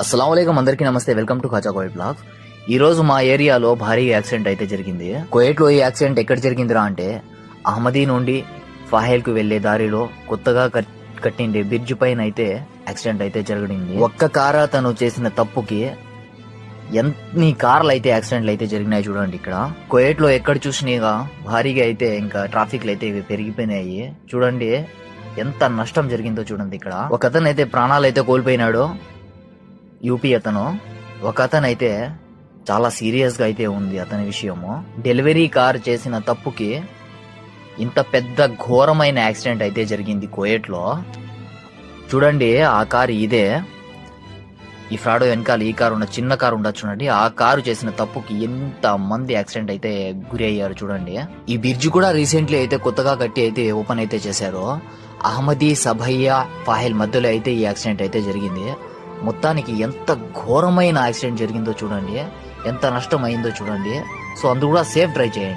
అస్సలం అందరికీ నమస్తే. వెల్కమ్ టు ఖాచా కోయట్ బ్లాగ్. ఈ రోజు మా ఏరియాలో భారీ యాక్సిడెంట్ అయితే జరిగింది. కోయట్లో ఈ యాక్సిడెంట్ ఎక్కడ జరిగిందిరా అంటే అహ్మదీ నుండి ఫాహెల్కు వెళ్ళే దారిలో కొత్తగా కట్- కట్టిండే బ్రిడ్జ్ పైన అయితే యాక్సిడెంట్ అయితే జరిగింది. ఒక్క కార తను చేసిన తప్పుకి ఎన్ని కార్లు అయితే యాక్సిడెంట్లు అయితే జరిగినాయి చూడండి ఇక్కడ. కోయట్లో ఎక్కడ చూసినాగా భారీగా అయితే ఇంకా ట్రాఫిక్లు అయితే ఇవి పెరిగిపోయినాయి. చూడండి ఎంత నష్టం జరిగిందో చూడండి ఇక్కడ. ఒక అతను అయితే ప్రాణాలు అయితే కోల్పోయినాడు. యూపీ అతను. ఒక అతను అయితే చాలా సీరియస్గా అయితే ఉంది అతని విషయము. డెలివరీ కార్ చేసిన తప్పుకి ఇంత పెద్ద ఘోరమైన యాక్సిడెంట్ అయితే జరిగింది కోయట్లో. చూడండి ఆ కారు ఇదే. ఈ ఫ్రాడో వెనకాల ఈ కారు ఉన్న చిన్న కారు ఉండొచ్చు చూడండి. ఆ కారు చేసిన తప్పుకి ఎంత మంది యాక్సిడెంట్ అయితే గురి అయ్యారు చూడండి. ఈ బ్రిడ్జ్ కూడా రీసెంట్లీ అయితే కొత్తగా కట్టి అయితే ఓపెన్ అయితే చేశారు. అహ్మదీ సభయ్య ఫాహిల్ మధ్యలో అయితే ఈ యాక్సిడెంట్ అయితే జరిగింది. మొత్తానికి ఎంత ఘోరమైన యాక్సిడెంట్ జరిగిందో చూడండి ఎంత నష్టం అయిందో చూడండి. సో అందు కూడా సేఫ్ డ్రైవ్ చేయండి.